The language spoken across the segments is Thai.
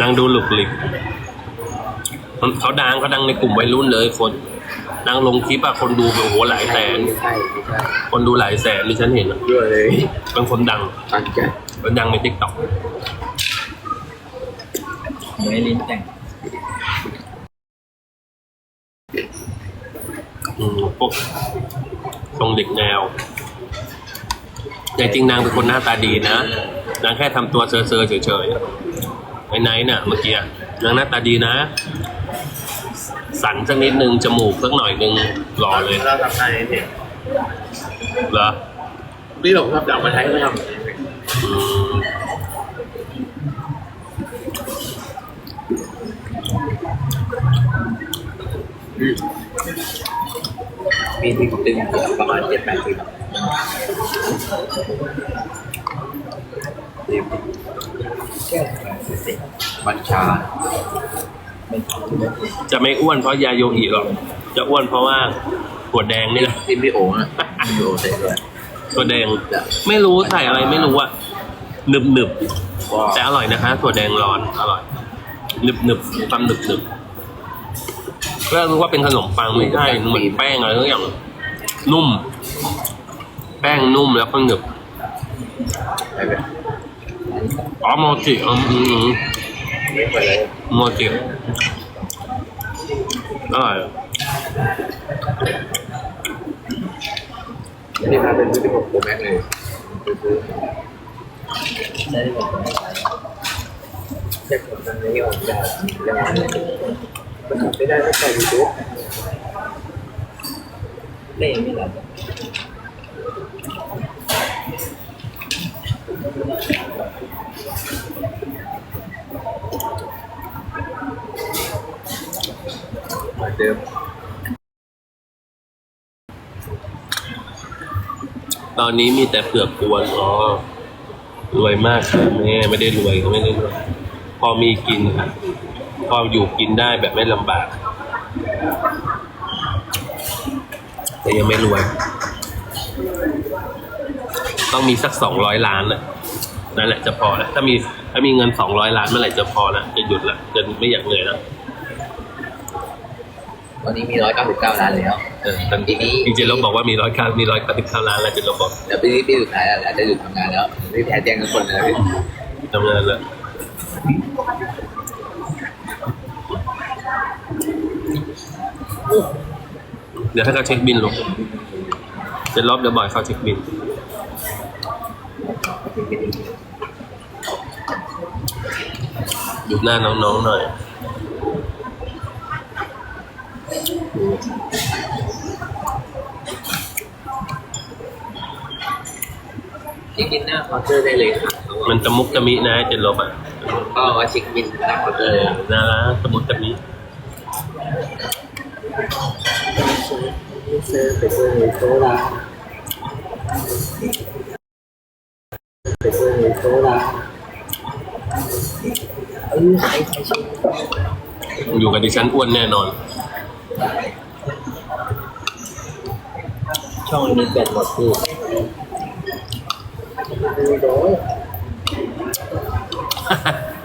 นางดูหลุกหลิกเขาดังเขาดังในกลุ่มวัยรุ่นเลยคนนางลงคลิปอะคนดูโอ้โหหลายแสนไม่ใช่ไม่ใช่คนดูหลายแสนที่ฉันเห็นอะเยอะเลยเป็นคนดังตั้งใจเป็นดังในทิกตอกไม่ลิ้นแต่งพวกทรงเด็กแนว แต่จริงนางเป็นคนหน้าตาดีนะ นางแค่ทำตัวเซอร์เซอร์เฉยๆ ไอ้ไนท์น่ะเมื่อกี้อะนางหน้าตาดีนะ สันสักนิดนึงจมูกสักหน่อยนึงหล่อเลยเราทำได้เนี่ยเหรอพี่หลงครับอยากมาใช้ก็ทอืมำมีที่ตึงเกือบประมาณเจ็ดแปดสิบ บัญชา จะไม่อ้วนเพราะยาโยอิหรอก จะอ้วนเพราะว่าหัวแดงนี่แหละทีมพี่โอ๋นะพี่โอ๋เสร็จเลยถั่วแดง ไม่รู้ใส่อะไรไม่รู้อะหนึบหนึบก็ๆแต่อร่อยนะคะถั่วแดงร้อนอร่อยหนึบหนึบๆความหนึบหนึบก็รู้ว่าเป็นขนมปังไม่ใช่เหมือนแป้งอะไรทุกอย่างนุ่ม แป้งนุ่มแล้วก็หนึบไปเลยอ๋อโมจิอืมอืมอืมไม่ไป เลยโมจิอร่อยนี่ถ้าเป็นที่ผมโปรแม็กเลยซื้อใช่ผมแต่ผมทำนี้ออกได้ เหมือนเดิม ตอนนี้มีแต่เผือกกวนอ๋อรวยมากค่ะแม่ไม่ได้รวยก็ไม่ได้รวย พอมีกินค่ะพออยู่กินได้แบบไม่ลำบาก แต่ยังไม่รวย ต้องมีสักสองร้อยล้านน่ะ นั่นแหละจะพอแล้วถ้ามีถ้ามีเงินสองร้อยล้านเมื่อไหร่จะพอละจะหยุดละจะไม่อยากเหนื่อยแล้วตอนนี้มีร้อยเก้าสิบเก้าล้านแล้วเออตอนนี้จริงๆเราบอกว่ามีร้อยเก้ามีร้อยเก้าสิบเก้าล้านแล้วจริงๆเราบอกแต่ปีนี้ปีสุดท้ายแล้วอาจจะหยุดทำงานแล้วไม่แพ้แจ้งทุกคนเลยทำงานแล้วเดี๋ยวให้เขาเช็คบินลงเจะรอบเดี๋ยวบ่อยเขาเช็คบิน ดูหน้าน้องๆหน่อย เช็คบินหน้าเคาน์เตอร์ได้เลยค่ะมันจะมุกจะมินะเจนลบอะก็ว่าเช็คบินหน้าเคาน์เตเออร์อน่ารักสมุกจะมิเซอร์ไปเซอร์โซลาไปเซอร์โซลาเอยู่กับดิฉันอ้วนแน่นอน ช่องนี้แบตหมดพี่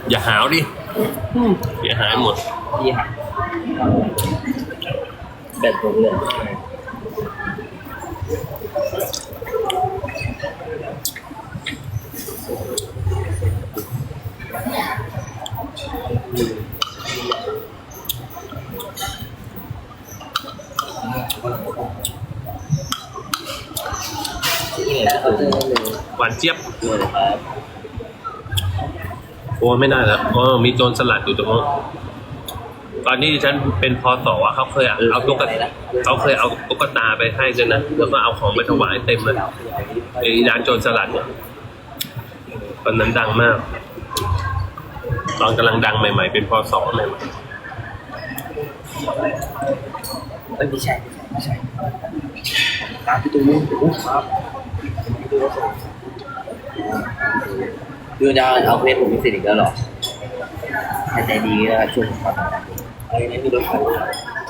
อย่าหาวดิอย่าหายหมดพี่หักแบตหมดเลย นี่แหละเขาจะเลยหวานเจี๊ยบเลยครับโอ้ไม่ได้แล้วอ๋อมีโจรสลัดอยู่ตรงนู้นตอนนี้ดิฉันเป็นพอต่ออะเขาเคยเอาตุ๊กตาเขาเคยเอาตุ๊กตาไปให้ด้วยนะแล้วก็เอาของไปถวายเต็มเลยไอ้ร้านโจรสลัดเนี่ยตอนนั้นดังมาก ตอนกำลังดังใหม่ ๆ เป็นพอสอใหม่ไม่ใช่ไม่ใช่ตามพี่ตูนโอ้ครับ ดูดาวเอาเพชรผมพิเศษอีกแล้วหรอถ้าใจดีก็ช่วยผมครับอะไรนี่มีรถไฟ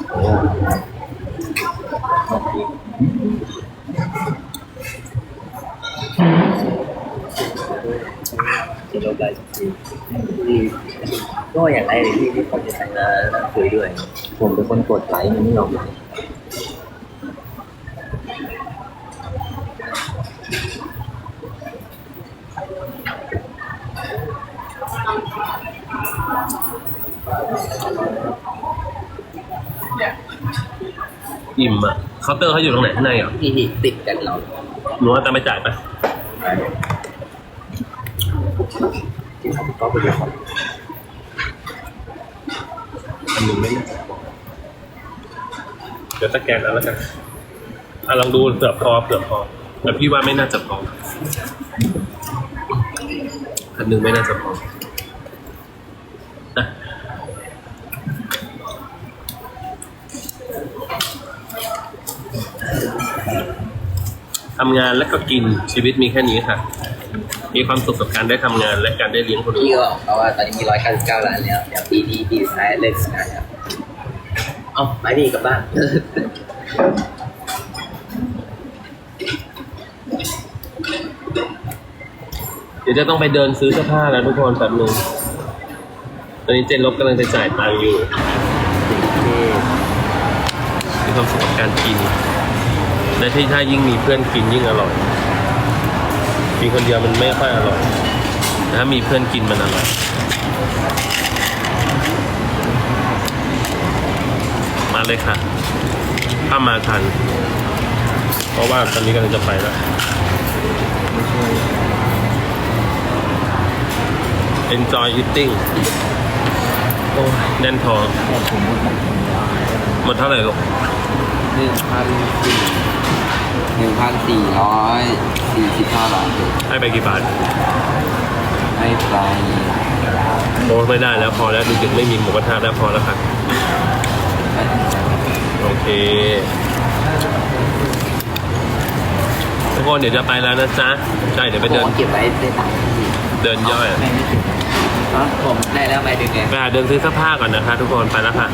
โอ้จะลบไลน์สักทีก็อย่างไรเลยพี่ที่คนจะใส่มาแล้วคุยด้วย ผมเป็นคนกดไลค์มันไม่ยอมไลค์ อิ่มอะเคาน์เตอร์เขาอยู่ตรงไหนข้างในเหรอที่ติดกันเราหนูว่าจะไม่จ่ายไปะที่ทำก็ไปเลยครับอันหนึ่งไม่น่าจะพอเดี๋ยวสแกนแล้วแล้วกันอะลองดูเผื่อพอเผื่อพอแต่พี่ว่าไม่น่าจะพออันหนึ่งไม่น่าจะพอ ทำงานและก็กินชีวิตมีแค่นี้ค่ะ มีความสุขกับการได้ทำงานและการได้เลี้ยงคนอื่พี่นก็บอกเขาว่าตอนนี้มีร้อยเก้าสิบเก้าล้านแล้ว เดี๋ยวปีนี้ปีสุดท้ายเลิกงานครับเอ้าไม่ดีกลับบ้าน เดี๋ยวจะต้องไปเดินซื้อเสื้อผ้าแล้วทุกคนแบบนึงตอนนี้เจนลบกำลังจะจ่ายตังค์อยู่มีความสุขกับการกิน และที่ถ้ายิ่งมีเพื่อนกินยิ่งอร่อยมีคนเดียวมันไม่ค่อยอร่อยแต่ถ้ามีเพื่อนกินมันอร่อยมาเลยค่ะ ถ้ามาทัน เพราะว่าตอนนี้กำลังจะไปแล้ว enjoy eating โอ้ยแน่นท้องหมดเท่าไหร่ลูกหนึ่งพันสี่ หนึ่งพันสี่ร้อยสี่สิบห้าบาทให้ไปกี่บาทให้ไปโอ้ไม่ได้แล้วพอแล้วดูดึกไม่มีหมูกระทะแล้วพอแล้วค่ะโอเคทุกคนเดี๋ยวจะไปแล้วนะจ๊ะใช่เดี๋ยวไปผมเดินเก็บไว้ในตังค์เดินย่อยไม่ไม่ถึงอ๋อผมได้แล้วไปดึงไงไปหาเดินซื้อเสื้อผ้าก่อนนะคะ ทุกคนไปแล้วค่ะ